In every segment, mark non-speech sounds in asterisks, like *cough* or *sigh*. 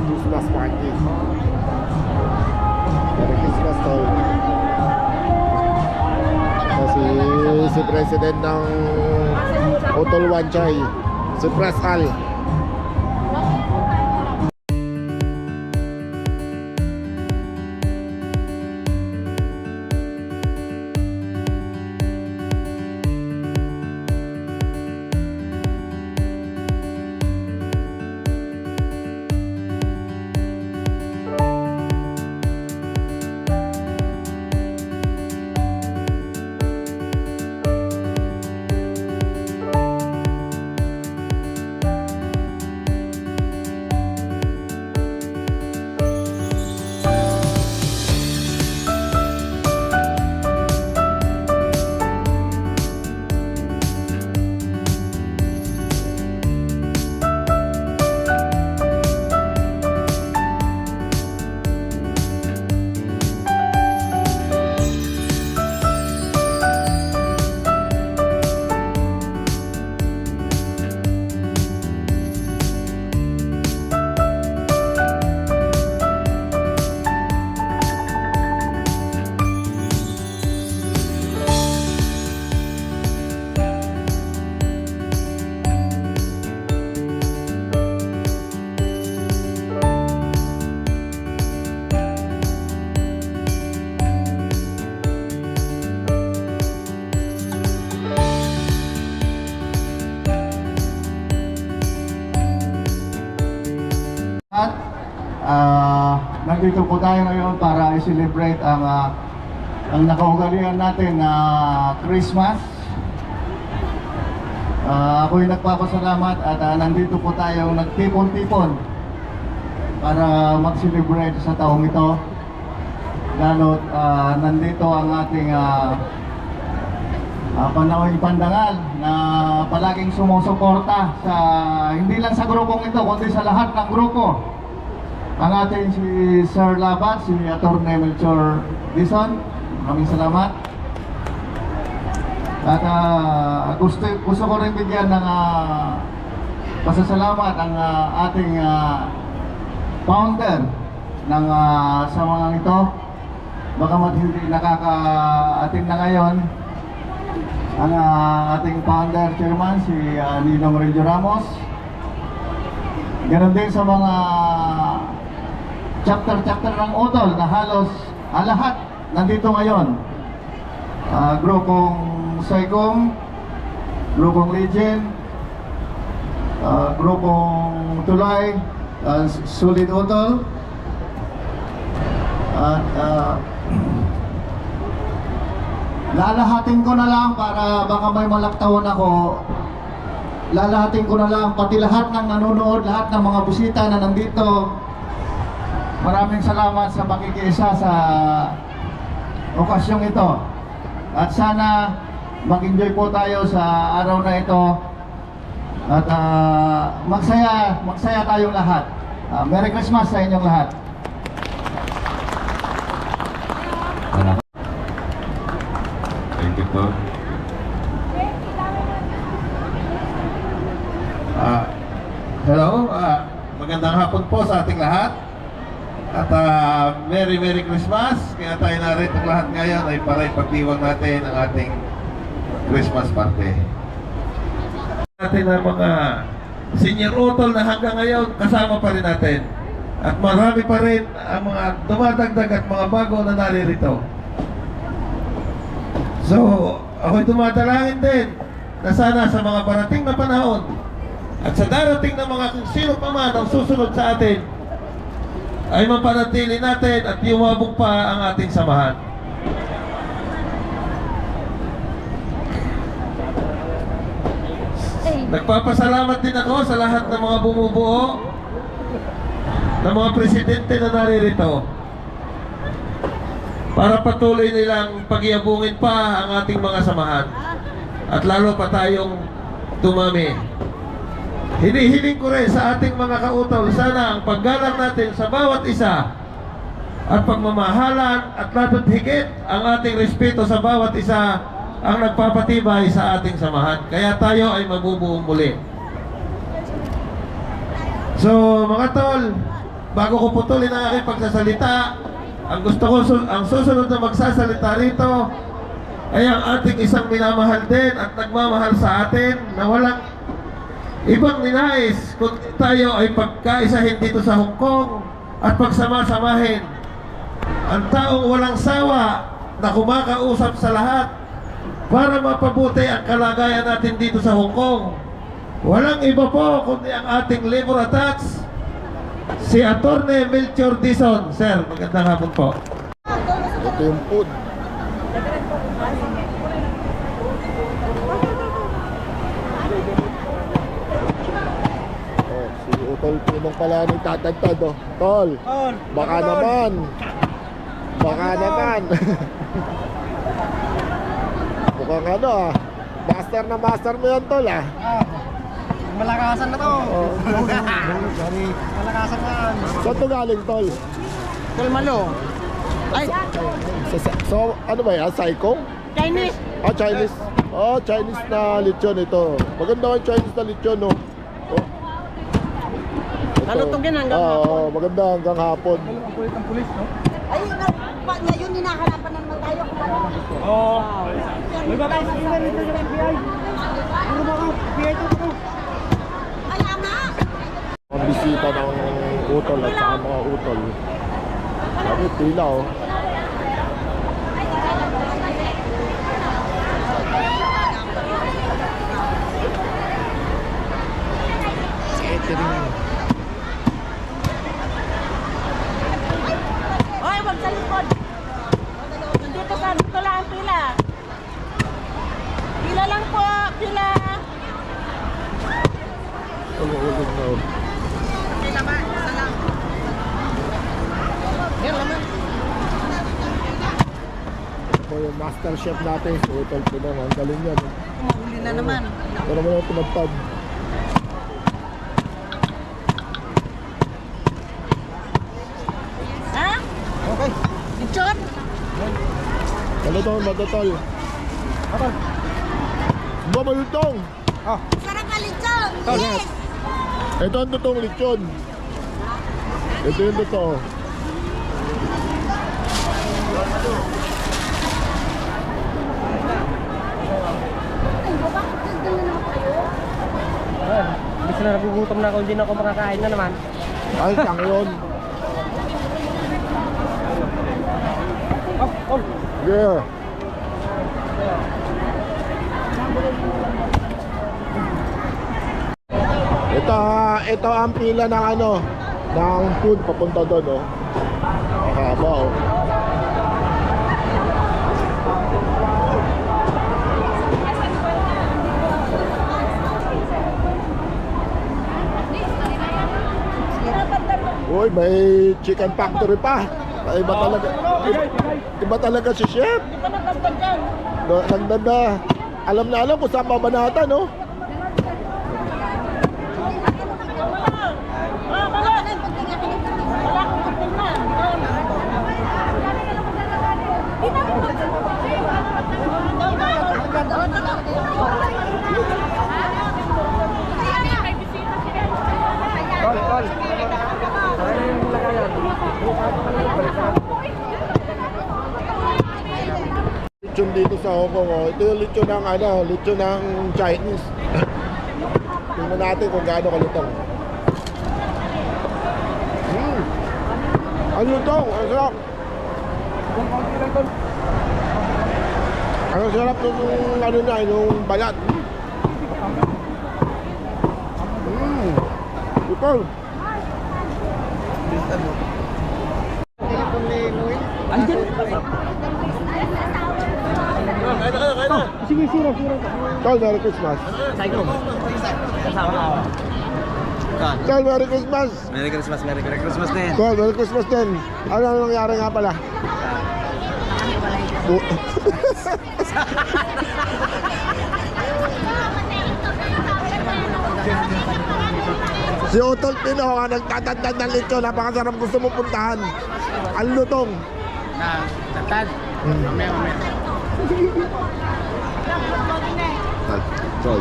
Tol Christmas Party. Merry Christmas, Tol. Kasi si President ng Utol Wanchay, si Pres Al. Nandito po tayo ngayon para i-celebrate ang ah, ang nakaugalian natin na Christmas. Ah, ako'y nagpapasalamat at ah, nandito po tayo nagtipon-tipon para mag-celebrate sa taong ito. Lalo't ah, nandito ang ating uh, panawing pandangal na palaging sumusuporta sa hindi lang sa grupong ito kundi sa lahat ng grupo. Ang ating si Sir Labat, si Atty. Melchor Dison. Maraming salamat. At ah, gusto, gusto ko rin bigyan ng ah, pasasalamat ang ah, ating ah, founder ng uh, samagang ito. Bagamat hindi nakaka-attend na ngayon, ang ah, ating founder chairman si uh, Ninong Reggio Ramos. Ganon din sa mga chapter-chapter ng Utol na halos ah, lahat nandito ngayon. Ah, grupong Saigong, grupong Legion, ah, grupong Tulay, ah, Sulit Utol, at ah, *clears throat* Lalahatin ko na lang para baka may malaktawan ako. Lalahatin ko na lang pati lahat ng nanonood, lahat ng mga bisita na nandito. Maraming salamat sa pakikiisa sa okasyong ito. At sana mag-enjoy po tayo sa araw na ito. At ah, magsaya, magsaya tayong lahat. Ah, Merry Christmas sa inyong lahat. Thank you po. Ah, hello, ah, magandang hapon po sa ating lahat. At ah, Merry Merry Christmas. Kaya tayo narito lahat ngayon ay para ipagdiwang natin ang ating Christmas party. Natin ang mga senior utol na hanggang ngayon kasama pa rin natin. At marami pa rin ang mga dumadagdag at mga bago na naririto. So, ako'y tumatalangin din na sana sa mga parating na panahon at sa darating na mga kung sino pa man ang susunod sa atin ay mapanatili natin at yumabog pa ang ating samahan. Nagpapasalamat din ako sa lahat ng mga bumubuo ng mga presidente na naririto para patuloy nilang pagyabungin pa ang ating mga samahan at lalo pa tayong dumami. Hinihiling ko rin sa ating mga kautol, sana ang paggalang natin sa bawat isa at pagmamahalan at lalo't higit ang ating respeto sa bawat isa ang nagpapatibay sa ating samahan. Kaya tayo ay mabubuo muli. So, mga tol, bago ko putulin ang aking pagsasalita, ang gusto ko, ang susunod na magsasalita rito ay ang ating isang minamahal din at nagmamahal sa atin na walang ibang ninais kung tayo ay pagkaisahin dito sa Hong Kong at pagsama-samahin. Ang taong walang sawa na kumakausap sa lahat para mapabuti ang kalagayan natin dito sa Hong Kong. Walang iba po kundi ang ating labor attached, si Attorney Melchor Dizon. Sir, magandang hapon po. Ito. Oh, si Utol Pinong pala ni Tatagtad oh. Tol, baka naman. Baka naman. *laughs* Mukhang ano ah. Master na master mo yan, Tol ah. Malakasan na to. Oh. *laughs* Malakasan na. Saan to galing, Tol? Kulmalo. Ay, So, so ano ba yan? Psycho? Chinese. Ah, Chinese. Oh, Chinese na lechon ito. Maganda yung Chinese na lechon, no? Oh. Ito. Nalutog yan hanggang Ah, hapon. oo, maganda hanggang hapon. Ay, na, pa, ngayon hinahanapan na naman tayo kung ano. Oo. May babae sa ilan nito sa FBI. Puro mga FBI to. Kaya nga. Ang bisita ng utol at saka mga utol. Sabi, pila, oh. Catering. Hoy, wag sa likod. Dito sa dito lang ang pila. Pila lang po, pila. Ulog na, oh. Pila ba? Isa lang. Yan naman. Ito yung master chef natin, si Utol Pinong. Ang galing yan. oh. Mahuli na naman. Ito naman yung tumagtad. Ha? Okay. Lechon? Ano to, matatol? Ba, malutong! Sarap ka lechon. Yes. Ito ang totoong lechon. Ito yung totoo. Bisa na nagugutom na ako, hindi na ako makakain na naman. Ay, *laughs* tang yun. Oh, oh. Yeah. Ito, ito ang pila ng ano, ng food papunta doon, oh. Mahaba, oh. Uy, may chicken factory pa. Ay, Iba talaga. Iba, talaga si chef. Di ba nagdagdag yan? Na- Nagdad na. Alam na alam kung saan babanatan, no? Ah, wala. Wala akong kapilman. Tol, tol. Ano yung lagayan? Lechon dito sa Hong Kong, oh. Ito yung lechon ng ano, lechon ng Chinese. Tingnan natin kung gaano kalutong. Hmm. Ang lutong, ang sarap. Ang sarap nung ano na, yung balat. Hmm. Lutong. Andyan. Sige, sira, sira. Tol, Merry Christmas. Psycho. Kasama ako. Tol, Merry Christmas. Merry Christmas, Merry Christmas din. Tol, Merry Christmas din. Ano ang nangyari nga pala? *laughs* Si Utol Pino ang nagtatandad ng lechon. Napakasarap gusto mo puntahan. Ang lutong. Na, tatad. Hmm. Mamaya, mamaya. Tol.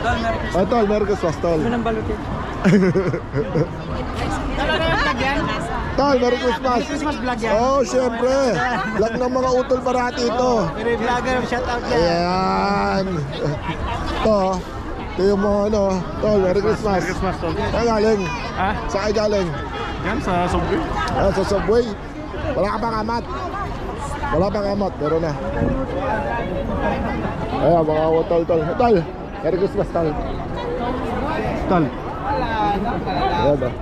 Tol, Merry Oh, Tol, Merry Christmas, Tol. Christmas. Ano balutin? Tol, Merry Christmas. Christmas vlog yan? Oh, syempre. Vlog ng mga utol parati ito. Pero yung vlogger, shout out yan. Ayan. Ito, ito yung mga ano. Tol, Merry Christmas. Merry Christmas, tol. Saan galing? Ha? Saan galing? Yan sa subway. Ah, sa Subway. Wala ka pang amat. Wala pang amat, pero na. Ayan, mga utol, tol. Tol, Merry Christmas, tol. Tol. Ayan, oh.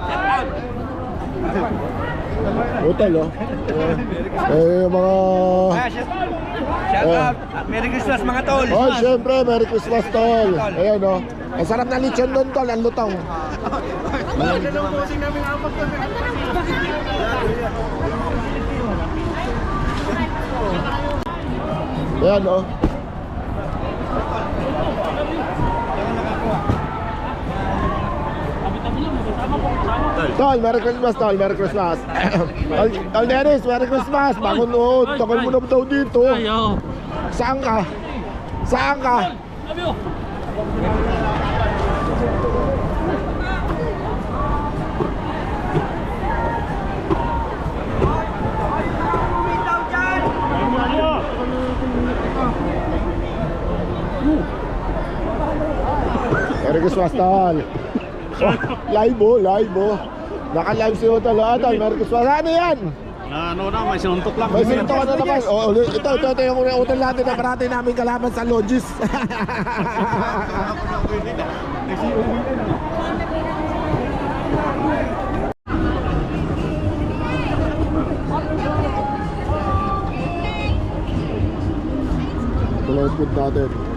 Utol, oh. Eh, mga... Shout out. Merry Christmas mga tol. Oh, syempre, Merry Christmas, tol. Ayan, oh. Ang sarap na lechon doon, tol. Ang lutong. *laughs* Ayan, oh. Tol, Merry Christmas, Tol. Merry Christmas. *coughs* Tol, Tol Dennis, Merry Christmas. Bangon mo. Takal mo na daw dito. Ayaw. Saan ka? Saan ka? Merry Christmas, Tol. Oh, *laughs* live oh, live oh. Naka-live si Utol. Ah, Tol, Merry Christmas. Ano yan? Na ano na, may sinuntok lang. May sinto ka na naman. Oh, ito, ito, ito yung utol natin na parati namin kalaban sa Logis. Ito yung food natin.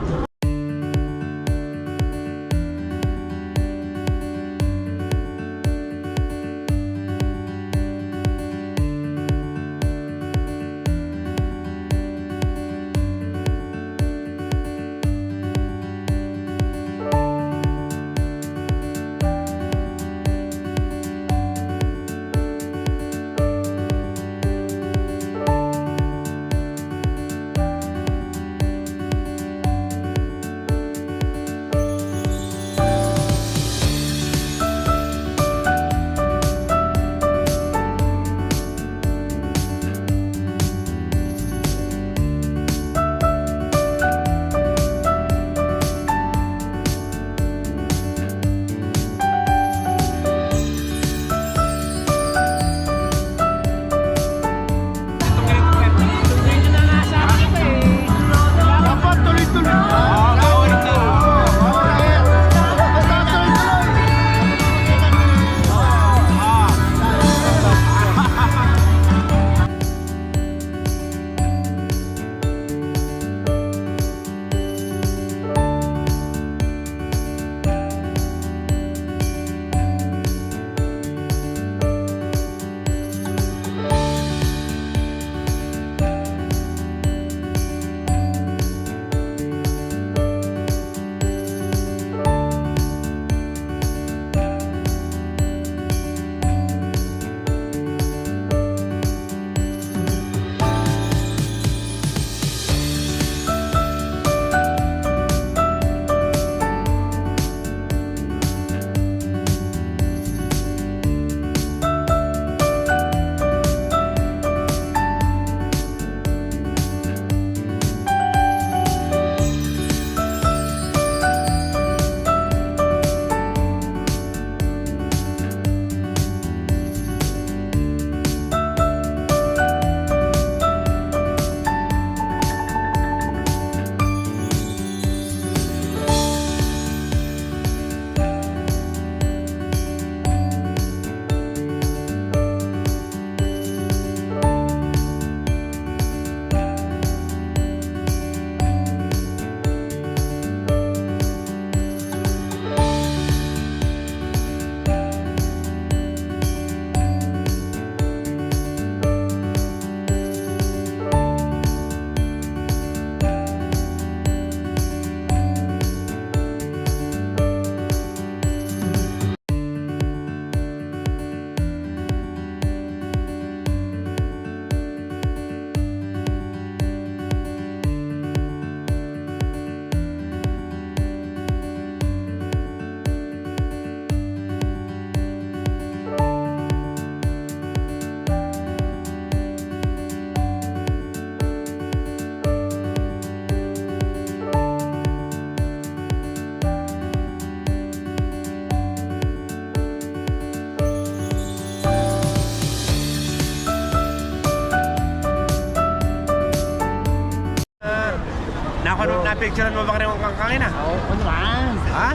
Napanood na picture mo ba rin ang kangkangin ah? Oo, naman. Ha?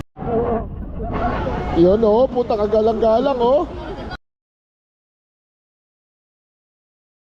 Yun oh, puta kagalang-galang oh.